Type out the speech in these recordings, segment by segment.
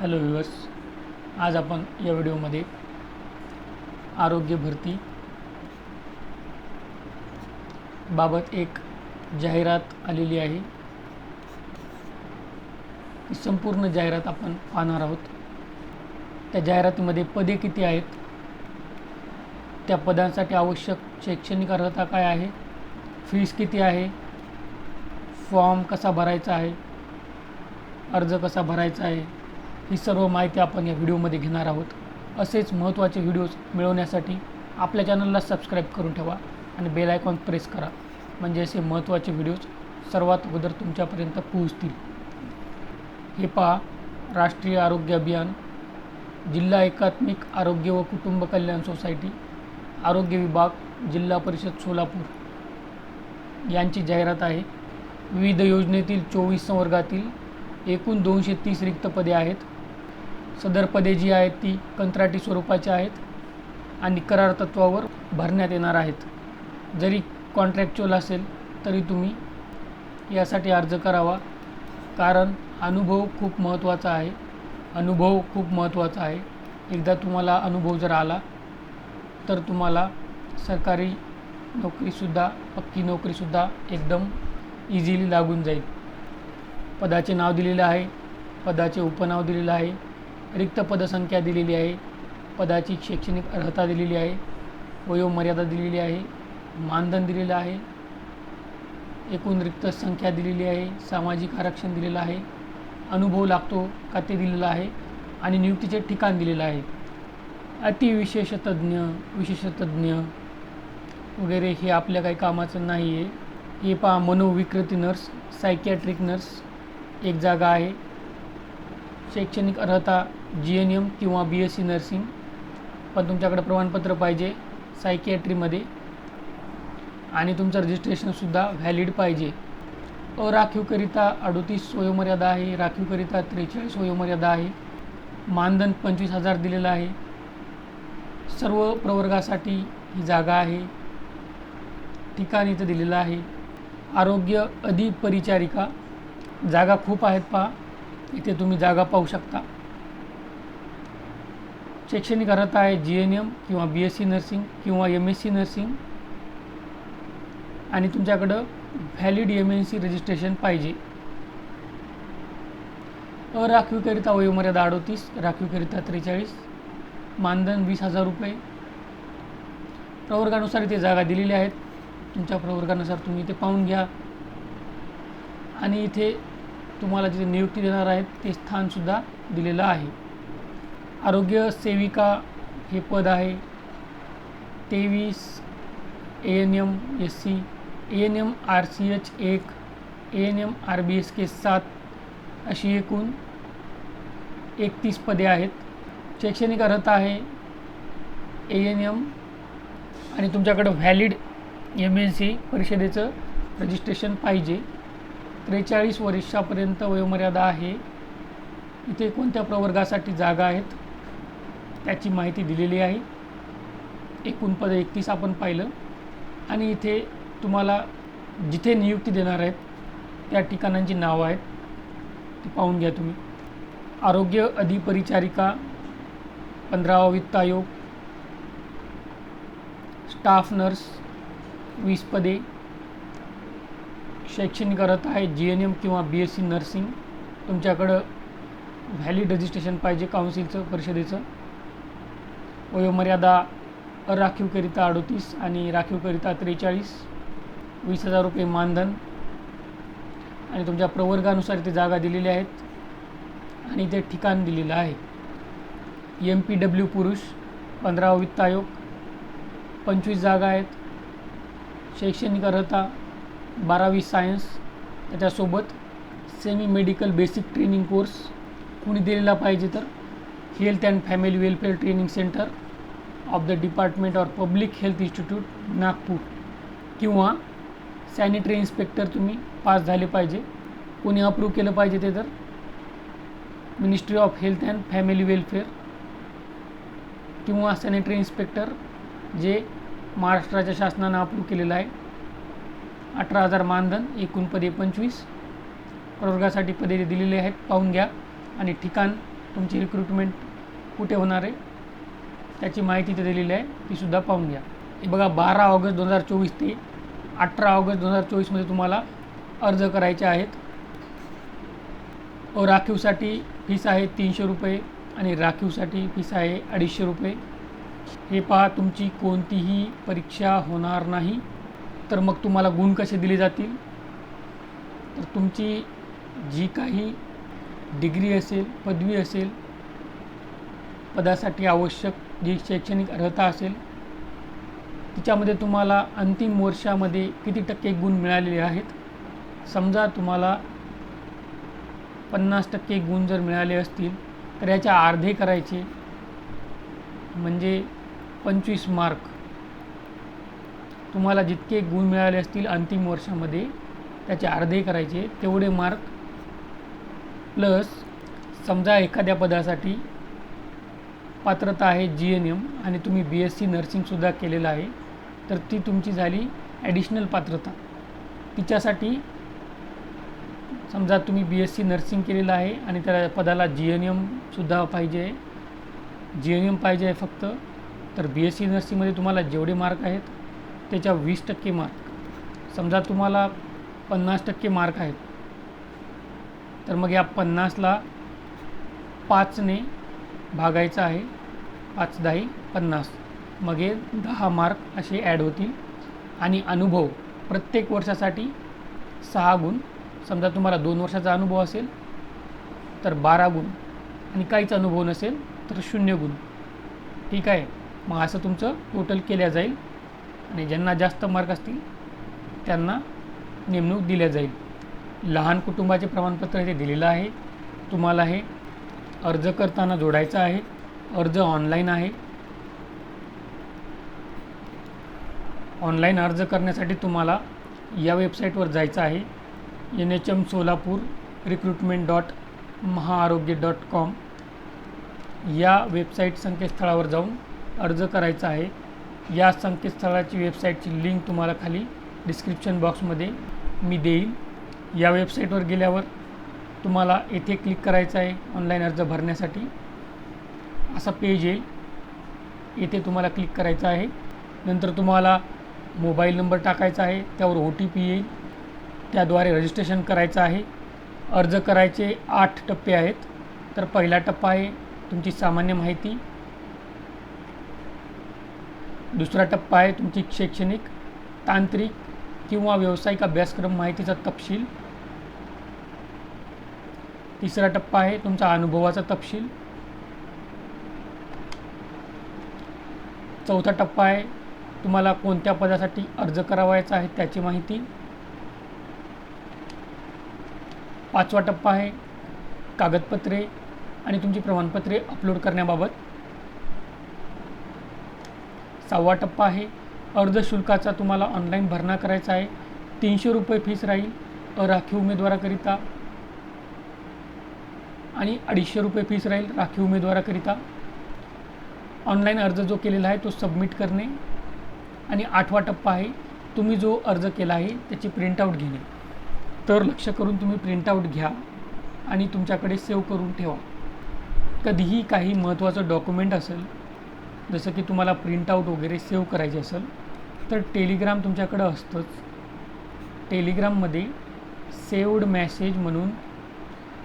Hello viewers आज आपण या व्हिडिओमध्ये आरोग्य भरती बाबत एक जाहिरात आलेली आहे. ती संपूर्ण जाहिरात आपण पाहणार आहोत. त्या जाहिरातीमध्ये पदे किती आहेत? त्या पदांसाठी आवश्यक शैक्षणिक अर्हता काय आहे? फीस किती आहे? फॉर्म कसा भरायचा आहे? अर्ज कसा भरायचा आहे? ही सर्व माहिती आपण या व्हिडिओमध्ये घेणार आहोत. असेच महत्त्वाचे व्हिडिओज मिळवण्यासाठी आपल्या चॅनलला सबस्क्राईब करून ठेवा आणि बेल आयकॉन प्रेस करा. म्हणजे असे महत्त्वाचे व्हिडिओज सर्वात अगोदर तुमच्यापर्यंत पोहोचतील. हे पहा राष्ट्रीय आरोग्य अभियान जिल्हा एकात्मिक आरोग्य व कुटुंब कल्याण सोसायटी आरोग्य विभाग जिल्हा परिषद सोलापूर. यांची जाहिरात आहे विविध योजनेतील चोवीस संवर्गातील एकूण दोनशे तीस रिक्त पदे आहेत. सदर पदे जी आहेत ती कंत्राटी स्वरूपाची आहेत आणि करार तत्वावर भरण्यात येणार आहेत. जरी कॉन्ट्रॅक्च्युअल असेल तरी तुम्ही यासाठी अर्ज करावा. कारण अनुभव खूप महत्त्वाचा आहे. अनुभव खूप महत्त्वाचा आहे. एकदा तुम्हाला अनुभव जर आला तर तुम्हाला सरकारी नोकरीसुद्धा पक्की नोकरीसुद्धा एकदम इझिली लागून जाईल. पदाचे नाव दिलेलं आहे पदाचे उपनाव दिलेलं आहे रिक्त पदसंख्या दिलेली आहे. पदाची शैक्षणिक अर्हता दिलेली आहे. वयोमर्यादा दिलेली आहे. मानधन दिलेलं आहे. एकूण रिक्त संख्या दिलेली आहे. सामाजिक आरक्षण दिलेलं आहे. अनुभव लागतो का ते दिलेलं आहे आणि नियुक्तीचे ठिकाण दिलेलं आहे. अतिविशेषतज्ञ विशेषतज्ञ वगैरे हे आपल्या काही कामाचं नाही आहे हे पहा मनोविकृती नर्स सायकॅट्रिक नर्स एक जागा आहे. शैक्षणिक अर्हता जी एन एम किंवा बी एस सी नर्सिंग. पण तुमच्याकडे प्रमाणपत्र पाहिजे सायकियाट्रीमध्ये आणि तुमचं रजिस्ट्रेशनसुद्धा व्हॅलिड पाहिजे. अराखीवकरिता अडोतीस वयोमर्यादा आहे राखीवकरिता त्रेचाळीस वयोमर्यादा आहे मानधन पंचवीस हजार दिलेलं आहे. सर्व प्रवर्गासाठी ही जागा आहे. ठिकाण इथं दिलेलं आहे. आरोग्य अधिपरिचारिका. जागा खूप आहेत पहा. इथे तुम्ही जागा पाहू शकता. शैक्षणिक अर्हता आहे जी एन एम किंवा बी एस सी नर्सिंग किंवा एम एस सी नर्सिंग. आणि तुमच्याकडं valid M N C registration पाहिजे. अराखीवकरिता वयोमर्यादा अडोतीस राखीवकरिता त्रेचाळीस मानधन वीस हजार रुपये. प्रवर्गानुसार इथे जागा दिलेल्या आहेत. तुमच्या प्रवर्गानुसार तुम्ही इथे पाहून घ्या. आणि इथे तुम्हाला जिथे नियुक्ती देणार आहेत ते स्थानसुद्धा दिलेलं आहे. आरोग्य सेविका हे पद आहे. तेवीस A N M S C A N M R C H एक A N M R B S K सात अशी एकूण एकतीस पदे आहेत. शैक्षणिक अर्हता आहे ए एन एम आणि तुमच्याकडं व्हॅलिड एम एन सी परिषदेचं रजिस्ट्रेशन पाहिजे. त्रेचाळीस वर्षापर्यंत वयोमर्यादा आहे. इथे कोणत्या प्रवर्गासाठी जागा आहेत? त्याची माहिती दिलेली आहे. एकूण पद एकतीस आपण पाहिलं. आणि इथे तुम्हाला जिथे नियुक्ती देणार आहेत त्या ठिकाणांची नावं आहेत. ती पाहून घ्या तुम्ही. आरोग्य अधिपरिचारिका पंधरावा वित्त आयोग स्टाफ नर्स वीस पदे शैक्षणिक अर्थ आहे जी एन एम किंवा बी एस सी नर्सिंग. तुमच्याकडं व्हॅलिड रजिस्ट्रेशन पाहिजे काउन्सिलचं परिषदेचं. वयोमर्यादा अराखीवकरिता अडोतीस आणि राखीवकरिता त्रेचाळीस वीस हजार रुपये मानधन आणि तुमच्या प्रवर्गानुसार इथे जागा दिलेल्या आहेत आणि ते ठिकाण दिलेलं आहे. एम पी डब्ल्यू पुरुष पंधरावा वित्त आयोग पंचवीस जागा आहेत. शैक्षणिक अर्हता बारावी सायन्स त्याच्यासोबत semi medical basic training course कुणी दिलेला पाहिजे तर health and family welfare training centre of the department or public health institute Nagpur किंवा सॅनिटरी इन्स्पेक्टर तुम्ही पास झाले पाहिजे. कोणी अप्रूव्ह केलं पाहिजे ते तर ministry of health and family welfare किंवा सॅनिटरी इन्स्पेक्टर जे महाराष्ट्राच्या शासनानं अप्रूव्ह केलेलं आहे. अठरा हजार मानधन एकूण पदे पंचवीस. प्रवर्गासाठी पदे दिलेले आहेत पाहून घ्या. आणि ठिकाण तुमची रिक्रुटमेंट कुठे होणार आहे? त्याची माहिती इथे दिलेली आहे. तीसुद्धा पाहून घ्या. हे बघा बारा ऑगस्ट दोन हजार चोवीस ते अठरा ऑगस्ट दोन हजार चोवीसमध्ये तुम्हाला अर्ज करायचे आहेत. व राखीवसाठी फीस आहे तीनशे रुपये आणि राखीवसाठी फीस आहे अडीचशे रुपये. हे पहा तुमची कोणतीही परीक्षा होणार नाही. तर मग तुम्हाला गुण कसे दिले जातील? तर तुमची जी काही डिग्री असेल पदवी असेल पदासाठी आवश्यक जी शैक्षणिक अर्हता असेल तिच्यामध्ये तुम्हाला अंतिम वर्षामध्ये किती टक्के गुण मिळालेले आहेत? समजा तुम्हाला पन्नास टक्के गुण जर मिळाले असतील तर याच्या अर्धे करायचे म्हणजे पंचवीस मार्क. तुम्हाला जितके गुण मिळाले असतील अंतिम वर्षामध्ये त्याचे अर्धे करायचे. तेवढे मार्क प्लस समजा एखाद्या पदासाठी पात्रता आहे जी एन एम आणि तुम्ही बी एस सी नर्सिंगसुद्धा केलेलं आहे तर ती तुमची झाली ॲडिशनल पात्रता. तिच्यासाठी समजा तुम्ही बी एस सी नर्सिंग केलेलं आहे आणि त्या पदाला जी एन एमसुद्धा पाहिजे आहे. जी एन एम पाहिजे आहे फक्त तर बी एस सी नर्सिंगमध्ये तुम्हाला जेवढे मार्क आहेत त्याच्या वीस टक्के मार्क. समजा तुम्हाला पन्नास टक्के मार्क आहेत तर मग या पन्नासला पाचने भागायचं आहे. पाच दहाही पन्नास. मग हे दहा मार्क असे ॲड होतील. आणि अनुभव प्रत्येक वर्षासाठी सहा गुण. समजा तुम्हाला दोन वर्षाचा अनुभव असेल तर बारा गुण. आणि काहीच अनुभव नसेल तर शून्य गुण. ठीक आहे? मग असं तुमचं टोटल केल्या जाईल. आणि ज्यांना जास्त मार्क असतील त्यांना नेमणूक दिल्या जाईल. लहान कुटुंबाचे प्रमाणपत्र हे दिलेलं आहे. तुम्हाला हे अर्ज करताना जोडायचा आहे. अर्ज ऑनलाईन आहे. ऑनलाईन अर्ज करण्यासाठी तुम्हाला या वेबसाईटवर जायचं आहे. N H M Solapur recruitment dot Mahaarogya dot com या वेबसाईट संकेतस्थळावर जाऊन अर्ज करायचा आहे. या संकेतस्थळाची वेबसाईटची लिंक तुम्हाला खाली डिस्क्रिप्शन बॉक्समध्ये मी देईल या वेबसाईटवर गेल्यावर तुम्हाला येथे क्लिक करायचं आहे ऑनलाईन अर्ज भरण्यासाठी. असा पेज येईल येथे तुम्हाला क्लिक करायचं आहे. नंतर तुम्हाला मोबाईल नंबर टाकायचा आहे. त्यावर ओ टी पी येईल. त्याद्वारे रजिस्ट्रेशन करायचं आहे. अर्ज करायचे आठ टप्पे आहेत. तर पहिला टप्पा आहे तुमची सामान्य माहिती. दुसरा टप्पा आहे तुमची शैक्षणिक तांत्रिक किंवा व्यावसायिक अभ्यासक्रम माहितीचा तपशील. तिसरा टप्पा आहे तुमचा अनुभवाचा तपशील. चौथा टप्पा आहे तुम्हाला कोणत्या पदासाठी अर्ज करावायचा आहे त्याची माहिती. पाचवा टप्पा आहे कागदपत्रे आणि तुमची प्रमाणपत्रे अपलोड करण्याबाबत. सहावा टप्पा आहे अर्ज शुल्काचा तुम्हाला ऑनलाईन भरणा करायचा आहे. तीनशे रुपये फीस राहील. अराखीव उमेदवाराकरिता आणि अडीचशे रुपये फीस राहील राखीव उमेदवाराकरिता. ऑनलाईन अर्ज जो केलेला आहे तो सबमिट करणे. आणि आठवा टप्पा आहे तुम्ही जो अर्ज केला आहे त्याची प्रिंटआउट घेणे. तर लक्ष करून तुम्ही प्रिंटआउट घ्या आणि तुमच्याकडे सेव्ह करून ठेवा. कधीही काही महत्त्वाचं डॉक्युमेंट असेल जसं की तुम्हाला प्रिंटआउट वगैरे सेव्ह करायचे असेल तर टेलिग्राम तुमच्याकडं असतंच. टेलिग्राममध्ये सेव्ड मॅसेज म्हणून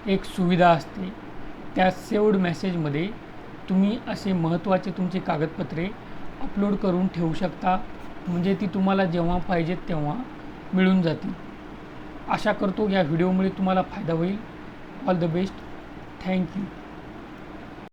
एक सुविधा असते. त्या सेव्ड मेसेजमध्ये तुम्ही असे महत्त्वाचे तुमचे कागदपत्रे अपलोड करून ठेवू शकता. म्हणजे ती तुम्हाला जेव्हा पाहिजेत तेव्हा मिळून जातील. आशा करतो या व्हिडिओमुळे तुम्हाला फायदा होईल. All the best thank you